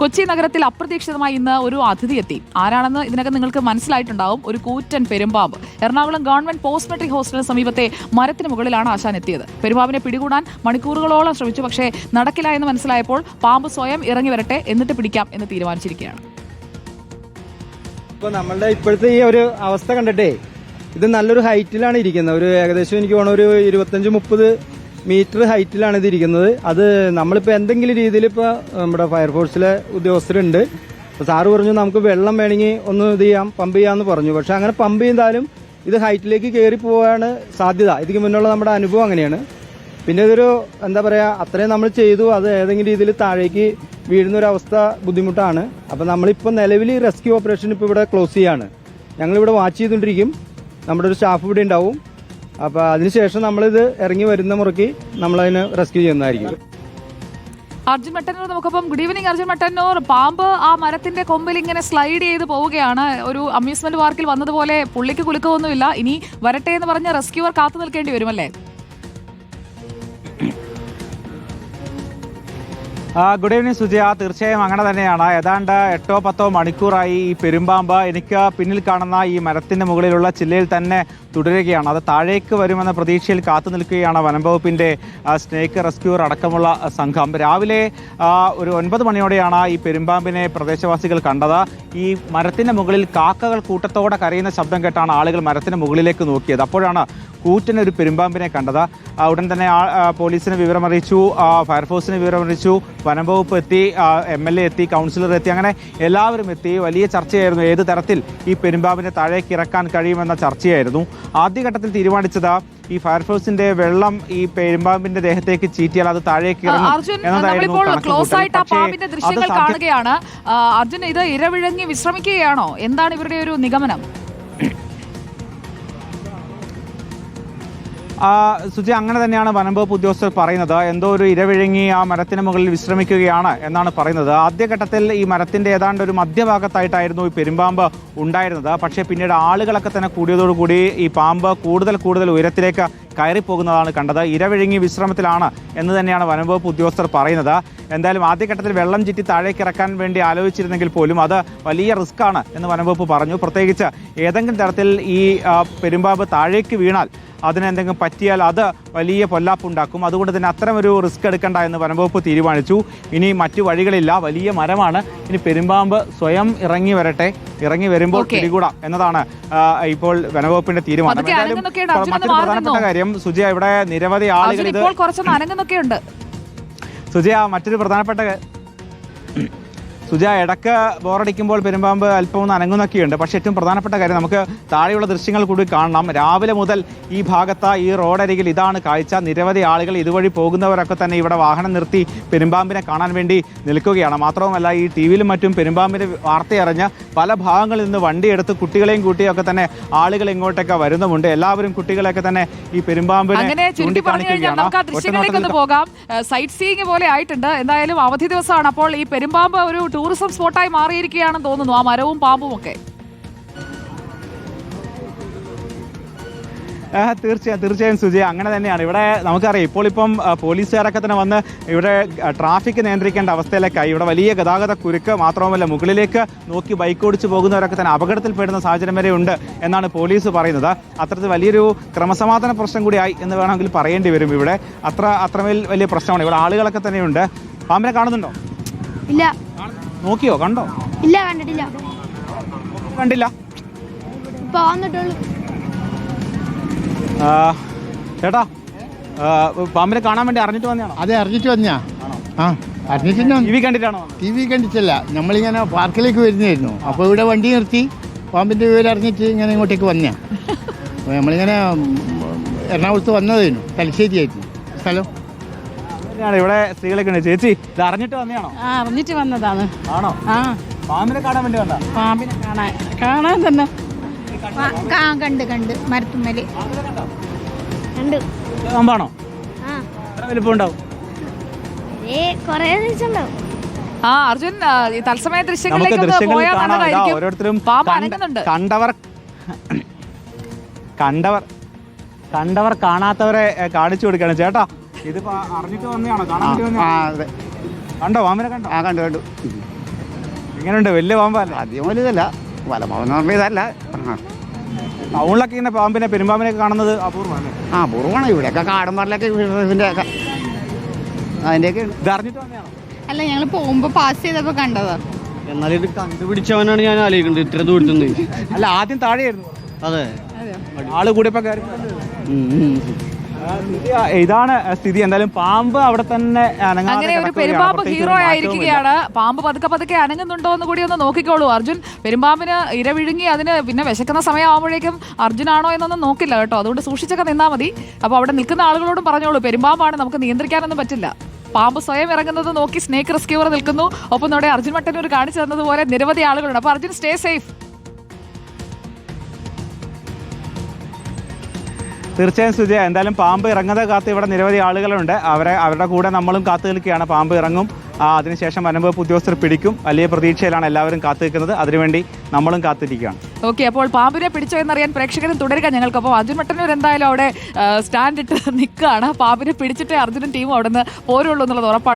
കൊച്ചി നഗരത്തിൽ അപ്രതീക്ഷിതമായി ഇന്ന് ഒരു അതിഥി എത്തി. ആരാണെന്ന് ഇതിനകം നിങ്ങൾക്ക് മനസ്സിലായിട്ടുണ്ടാവും. ഒരു കൂറ്റൻ പെരുമ്പാമ്പ്. എറണാകുളം ഗവൺമെന്റ് പോസ്റ്റ് മെട്രിക് ഹോസ്റ്റലിന് സമീപത്തെ മരത്തിന് മുകളിലാണ് ആശാൻ എത്തിയത്. പെരുമ്പാമ്പിനെ പിടികൂടാൻ മണിക്കൂറുകളോളം ശ്രമിച്ചു. പക്ഷേ നടക്കില്ല എന്ന് മനസ്സിലായപ്പോൾ പാമ്പ് സ്വയം ഇറങ്ങി വരട്ടെ എന്നിട്ട് പിടിക്കാം എന്ന് തീരുമാനിച്ചിരിക്കുകയാണ്. ഇപ്പൊ നമ്മളുടെ ഇപ്പോഴത്തെ ഈ ഒരു അവസ്ഥ കണ്ടിട്ടേ ഇത് നല്ലൊരു ഹൈറ്റിലാണ് ഇരിക്കുന്നത്. ഒരു ഏകദേശം എനിക്ക് തോന്നുന്നു ഒരു ഇരുപത്തഞ്ച് മുപ്പത് മീറ്റർ ഹൈറ്റിലാണ് ഇത് ഇരിക്കുന്നത്. അത് നമ്മളിപ്പോൾ എന്തെങ്കിലും രീതിയിൽ ഇപ്പോൾ നമ്മുടെ ഫയർഫോഴ്സിലെ ഉദ്യോഗസ്ഥരുണ്ട്. അപ്പോൾ സാറ് പറഞ്ഞു നമുക്ക് വെള്ളം വേണമെങ്കിൽ ഒന്ന് ഇത് ചെയ്യാം പമ്പ് ചെയ്യാമെന്ന് പറഞ്ഞു. പക്ഷെ അങ്ങനെ പമ്പ് ചെയ്താലും ഇത് ഹൈറ്റിലേക്ക് കയറി പോകാനാണ് സാധ്യത. ഇതിന് മുന്നുള്ള നമ്മുടെ അനുഭവം അങ്ങനെയാണ്. പിന്നെ ഇതൊരു എന്താ പറയുക അത്രയും നമ്മൾ ചെയ്തു. അത് ഏതെങ്കിലും രീതിയിൽ താഴേക്ക് വീഴുന്ന ഒരു അവസ്ഥ ബുദ്ധിമുട്ടാണ്. അപ്പോൾ നമ്മളിപ്പോൾ നിലവിൽ റെസ്ക്യൂ ഓപ്പറേഷൻ ഇപ്പോൾ ഇവിടെ ക്ലോസ് ചെയ്യാണ്. ഞങ്ങളിവിടെ വാച്ച് ചെയ്തുകൊണ്ടിരിക്കും. നമ്മുടെ ഒരു സ്റ്റാഫ് ഇവിടെ ഉണ്ടാവും. അപ്പൊ അതിനുശേഷം നമ്മളിത് ഇറങ്ങി വരുന്ന മുറയ്ക്ക് നമ്മളതിനെ റെസ്ക്യൂ ചെയ്യുന്നതായിരിക്കും. അർജുൻ മട്ടന്നൂർ നമുക്കപ്പം ഗുഡ് ഈവനിങ് അർജുൻ മട്ടന്നൂർ പാമ്പ് ആ മരത്തിന്റെ കൊമ്പിൽ ഇങ്ങനെ സ്ലൈഡ് ചെയ്ത് പോവുകയാണ്. ഒരു അമ്യൂസ്മെന്റ് പാർക്കിൽ വന്നതുപോലെ പുള്ളിക്ക് കുലുക്കമൊന്നുമില്ല. ഇനി വരട്ടെ എന്ന് പറഞ്ഞ റെസ്ക്യൂവർ കാത്തു നിൽക്കേണ്ടി വരുമല്ലേ? ആ, ഗുഡ് ഈവനിങ് സുജയ. തീർച്ചയായും അങ്ങനെ തന്നെയാണ്. ഏതാണ്ട് എട്ടോ പത്തോ മണിക്കൂറായി ഈ പെരുമ്പാമ്പ് എനിക്ക് പിന്നിൽ കാണുന്ന ഈ മരത്തിന്റെ മുകളിലുള്ള ചില്ലയിൽ തന്നെ തുടരുകയാണ്. അത് താഴേക്ക് വരുമെന്ന പ്രതീക്ഷയിൽ കാത്തു നിൽക്കുകയാണ് വനംവകുപ്പിന്റെ സ്നേക്ക് റെസ്ക്യൂർ അടക്കമുള്ള സംഘം. രാവിലെ ഒരു ഒൻപത് മണിയോടെയാണ് ഈ പെരുമ്പാമ്പിനെ പ്രദേശവാസികൾ കണ്ടത്. ഈ മരത്തിന്റെ മുകളിൽ കാക്കകൾ കൂട്ടത്തോടെ കരയുന്ന ശബ്ദം കേട്ടാണ് ആളുകൾ മരത്തിന്റെ മുകളിലേക്ക് നോക്കിയത്. അപ്പോഴാണ് കൂറ്റൻ ഒരു പെരുമ്പാമ്പിനെ കണ്ടത്. ഉടൻ തന്നെ പോലീസിന് വിവരമറിയിച്ചു. ഫയർഫോഴ്സിന് വിവരമറിയിച്ചു. വനംവകുപ്പ് എത്തി എം എൽ എ എത്തി കൗൺസിലർ എത്തി അങ്ങനെ എല്ലാവരും എത്തി. വലിയ ചർച്ചയായിരുന്നു ഏത് തരത്തിൽ ഈ പെരുമ്പാമ്പിനെ താഴേക്ക് ഇറക്കാൻ കഴിയുമെന്ന ചർച്ചയായിരുന്നു. ആദ്യഘട്ടത്തിൽ തീരുമാനിച്ചത് ഈ ഫയർഫോഴ്സിന്റെ വെള്ളം ഈ പെരുമ്പാമ്പിന്റെ ദേഹത്തേക്ക് ചീറ്റിയാൽ അത് താഴേക്ക് ഇറങ്ങും നമ്മളിപ്പോൾ ക്ലോസ് ആയിട്ട് ആ പാമ്പിന്റെ ദൃശ്യങ്ങൾ കാണുകയാണ്. അർജുൻ ഇത് ഇരവിഴങ്ങി വിശ്രമിക്കുകയാണോ? എന്താണ് ഇവരുടെ ഒരു നിഗമനം? സുജി അങ്ങനെ തന്നെയാണ് വനംവകുപ്പ് ഉദ്യോഗസ്ഥർ പറയുന്നത്. എന്തോ ഒരു ഇരവിഴുങ്ങി ആ മരത്തിന് മുകളിൽ വിശ്രമിക്കുകയാണ് എന്നാണ് പറയുന്നത്. ആദ്യഘട്ടത്തിൽ ഈ മരത്തിന്റെ ഏതാണ്ട് ഒരു മധ്യഭാഗത്തായിട്ടായിരുന്നു ഈ പെരുമ്പാമ്പ് ഉണ്ടായിരുന്നത്. പക്ഷേ പിന്നീട് ആളുകളൊക്കെ തന്നെ കൂടിയതോടുകൂടി ഈ പാമ്പ് കൂടുതൽ കൂടുതൽ ഉയരത്തിലേക്ക് കയറിപ്പോകുന്നതാണ് കണ്ടത്. ഇരവിഴുങ്ങി വിശ്രമത്തിലാണ് എന്ന് തന്നെയാണ് വനംവകുപ്പ് ഉദ്യോഗസ്ഥർ പറയുന്നത്. എന്തായാലും ആദ്യഘട്ടത്തിൽ വെള്ളം ചുറ്റി താഴേക്ക് ഇറക്കാൻ വേണ്ടി ആലോചിച്ചിരുന്നെങ്കിൽ പോലും അത് വലിയ റിസ്ക് ആണ് എന്ന് വനംവകുപ്പ് പറഞ്ഞു. പ്രത്യേകിച്ച് ഏതെങ്കിലും തരത്തിൽ ഈ പെരുമ്പാവ് പെരുമ്പാമ്പ് താഴേക്ക് വീണാൽ അതിനെന്തെങ്കിലും പറ്റിയാൽ അത് വലിയ പൊല്ലാപ്പുണ്ടാക്കും. അതുകൊണ്ട് തന്നെ അത്തരം ഒരു റിസ്ക് എടുക്കണ്ട എന്ന് വനംവകുപ്പ് തീരുമാനിച്ചു. ഇനി മറ്റു വഴികളില്ല. വലിയ മരമാണ്. ഇനി പെരുമ്പാമ്പ് സ്വയം ഇറങ്ങി വരട്ടെ. ഇറങ്ങി വരുമ്പോൾ. പിടികൂടാം എന്നതാണ് ഇപ്പോൾ വനംവകുപ്പിന്റെ തീരുമാനം. മറ്റൊരു പ്രധാനപ്പെട്ട കാര്യം സുജയ ഇവിടെ നിരവധി ആളുകൾ ഇത് ഇപ്പോൾ കുറച്ചൊന്ന് അനങ്ങുന്നൊക്കെയുണ്ട്. സുജയ മറ്റൊരു പ്രധാനപ്പെട്ട സുജയ ഇടയ്ക്ക് ബോറടിക്കുമ്പോൾ പെരുമ്പാമ്പ് അല്പം ഒന്ന് അനങ്ങുന്നൊക്കെയുണ്ട്. പക്ഷേ ഏറ്റവും പ്രധാനപ്പെട്ട കാര്യം നമുക്ക് താഴെയുള്ള ദൃശ്യങ്ങൾ കൂടി കാണണം. രാവിലെ മുതൽ ഈ ഭാഗത്ത് ഈ റോഡരികിൽ ഇതാണ് കാഴ്ച. നിരവധി ആളുകൾ ഇതുവഴി പോകുന്നവരൊക്കെ തന്നെ ഇവിടെ വാഹനം നിർത്തി പെരുമ്പാമ്പിനെ കാണാൻ വേണ്ടി നിൽക്കുകയാണ്. മാത്രവുമല്ല ഈ ടി വിയിലും മറ്റും പെരുമ്പാമ്പിന്റെ വാർത്തയറിഞ്ഞ് പല ഭാഗങ്ങളിൽ നിന്ന് വണ്ടിയെടുത്ത് കുട്ടികളെയും കൂട്ടിയൊക്കെ തന്നെ ആളുകൾ ഇങ്ങോട്ടൊക്കെ വരുന്നുമുണ്ട്. എല്ലാവരും കുട്ടികളെയൊക്കെ തന്നെ ഈ പെരുമ്പാമ്പിനെ നമുക്ക് പോകാം. സൈറ്റ് സീയിങ് പോലെ ആയിട്ടുണ്ട്. എന്തായാലും അവധി ദിവസമാണ്. അപ്പോൾ ഈ പെരുമ്പാമ്പ് ഒരു ടൂറിസം സ്പോട്ടായി മാറിയിരിക്കുകയാണെന്ന് തോന്നുന്നു. ആ മരവും പാമ്പും ഒക്കെ. ആ, തീർച്ചയായും തീർച്ചയായും സുജി അങ്ങനെ തന്നെയാണ്. ഇവിടെ നമുക്കറിയാം ഇപ്പോൾ ഇപ്പം പോലീസുകാരൊക്കെ തന്നെ വന്ന് ഇവിടെ ട്രാഫിക് നിയന്ത്രിക്കേണ്ട അവസ്ഥയിലേക്കായി. ഇവിടെ വലിയ ഗതാഗത കുരുക്ക് മാത്രവുമല്ല മുകളിലേക്ക് നോക്കി ബൈക്ക് ഓടിച്ചു പോകുന്നവരൊക്കെ തന്നെ അപകടത്തിൽപ്പെടുന്ന സാഹചര്യം വരെ ഉണ്ട് എന്നാണ് പോലീസ് പറയുന്നത്. അത്തരത്തിൽ വലിയൊരു ക്രമസമാധാന പ്രശ്നം കൂടിയായി എന്ന് വേണമെങ്കിൽ പറയേണ്ടി വരും ഇവിടെ. അത്ര അത്രമേൽ വലിയ പ്രശ്നമാണ്. ഇവിടെ ആളുകളൊക്കെ തന്നെയുണ്ട്. പാമ്പിനെ കാണുന്നുണ്ടോ? ഇല്ല. നോക്കിയോ? കണ്ടോ? ഇല്ല കണ്ടിട്ടില്ല. കണ്ടില്ല. ഇപ്പൊ വന്നിട്ടുള്ളൂ ആ, ചേട്ടാ പാമ്പിനെ കാണാൻ വേണ്ടി അറിഞ്ഞിട്ട് വന്നതാണോ? അതെ അറിഞ്ഞിട്ട് വന്നാ ആ അറിഞ്ഞിട്ട് ടി വി കണ്ടിട്ടാണോ? ടി വി കണ്ടിട്ടില്ല. നമ്മളിങ്ങനെ പാർക്കിലേക്ക് വരുന്നതായിരുന്നു. അപ്പോൾ ഇവിടെ വണ്ടി നിർത്തി. പാമ്പിന്റെ വിവരം അറിഞ്ഞിട്ട് ഇങ്ങനെ ഇങ്ങോട്ടേക്ക് വന്നാ അപ്പോൾ നമ്മളിങ്ങനെ എറണാകുളത്ത് വന്നതായിരുന്നു. തലശ്ശേരിയായിരുന്നു. സ്ഥലം. അങ്ങനെയാണ് ഇവിടെ സ്ത്രീകളൊക്കെ ഉണ്ട്. ചേച്ചി ഇത് അറിഞ്ഞിട്ട് വന്നതാണോ ആ അറിഞ്ഞിട്ട് വന്നതാണ്. ആണോ? ആ. പാമ്പിനെ കാണാൻ വേണ്ടി വന്നാ പാമ്പിനെ കാണാൻ കാണാൻ തന്നെ. കണ്ട്? കണ്ട് മരത്തുമ്മൽ. കണ്ടു? പാമ്പാണോ? ആ. അർജുൻ ഈ തത്സമയ ദൃശ്യങ്ങളിലേക്ക് പോയാൽ കാണാം നല്ലതായിരിക്കും. ഓരോരുത്തരും പാമ്പ് അനങ്ങുന്നുണ്ട്. കണ്ടവർ കണ്ടവർ കണ്ടവർ കാണാത്തവരെ കാണിച്ചു കൊടുക്കണം ചേട്ടാ ഇതിപ്പോ അറിഞ്ഞിട്ട് വന്നതാണോ? കാണാൻ വേണ്ടി ആ വന്നതാണോ? അതെ. കണ്ടോ? പാമ്പിനെ കണ്ടോ? ആ കണ്ടു കണ്ടു. എങ്ങനെയുണ്ട് വലിയ പാമ്പല്ല? അധികം വലുതല്ല വലമാവെന്ന് പറഞ്ഞ ഇതല്ല. ആ. ടൗണിലൊക്കെ ഇങ്ങനെ പാമ്പിനെ പെരുമ്പാമ്പിനെ കാണുന്നത് അപൂർവമാണ് ആ പൂർവമാണ് ഇവിടെയൊക്കെ ഇതിന്റെ ഒക്കെ അതിന്റെയൊക്കെ ഉണ്ട്. ഇത് അറിഞ്ഞിട്ട് അല്ല ഞങ്ങൾ പോകുമ്പോ പാസ് ചെയ്തപ്പോ കണ്ടതാ. എന്നാലും ഇത് കണ്ടുപിടിച്ചവനാണ് ഞാൻ ആലോചിക്കുന്നത്. ഇത്ര ദൂരത്തുനിന്ന് അല്ല ആദ്യം താഴെയായിരുന്നു. അതെ. ആൾ കൂടിയപ്പോ കയറി. ഇതാണ് സ്ഥിതി. എന്തായാലും പാമ്പ് അവിടെ തന്നെ അങ്ങനെ ഒരു. പെരുമ്പാമ്പ് ഹീറോ ആയിരിക്കുകയാണ്. പാമ്പ് പതുക്കെ പതുക്കെ അനങ്ങുന്നുണ്ടോ എന്ന് കൂടി ഒന്ന് നോക്കിക്കോളൂ. അർജുൻ പെരുമ്പാമ്പിന് ഇര വിഴുങ്ങി അതിന് പിന്നെ വിശക്കുന്ന സമയമാകുമ്പോഴേക്കും അർജുനാണോ എന്നൊന്നും നോക്കില്ല കേട്ടോ. അതുകൊണ്ട് സൂക്ഷിച്ചൊക്കെ നിന്നാ മതി. അപ്പൊ അവിടെ നിൽക്കുന്ന ആളുകളോടും പറഞ്ഞോളൂ പെരുമ്പാമ്പാണ് നമുക്ക് നിയന്ത്രിക്കാനൊന്നും പറ്റില്ല. പാമ്പ് സ്വയം ഇറങ്ങുന്നത് നോക്കി സ്നേക്ക് റെസ്ക്യൂവർ നിൽക്കുന്നു. ഒപ്പം നമ്മുടെ അർജുൻ മട്ടന്നൂർ കാണിച്ചു തന്നതുപോലെ നിരവധി ആളുകളുണ്ട്. അപ്പൊ അർജുൻ സ്റ്റേ സേഫ് തീർച്ചയായും സുജയ എന്തായാലും പാമ്പ് ഇറങ്ങാതെ കാത്ത് ഇവിടെ നിരവധി ആളുകളുണ്ട്. അവരെ അവരുടെ കൂടെ നമ്മളും കാത്തു നിൽക്കുകയാണ്. പാമ്പ് ഇറങ്ങും. അതിനുശേഷം വനംവകുപ്പ് ഉദ്യോഗസ്ഥർ പിടിക്കും. വലിയ പ്രതീക്ഷയിലാണ് എല്ലാവരും കാത്തു നിൽക്കുന്നത്. അതിനുവേണ്ടി നമ്മളും കാത്തിരിക്കുകയാണ്. ഓക്കെ അപ്പോൾ പാമ്പിനെ പിടിച്ചോ എന്നറിയാൻ പ്രേക്ഷകരും തുടരുക ഞങ്ങൾക്ക് അപ്പോൾ അർജുൻ മട്ടന്നൂർ എന്തായാലും അവിടെ സ്റ്റാൻഡ് ഇട്ട് നിൽക്കുകയാണ്. പാമ്പിനെ പിടിച്ചിട്ടേ അർജുനും ടീമും അവിടെ നിന്ന് പോരുള്ളൂ എന്നുള്ളത് ഉറപ്പാണ്.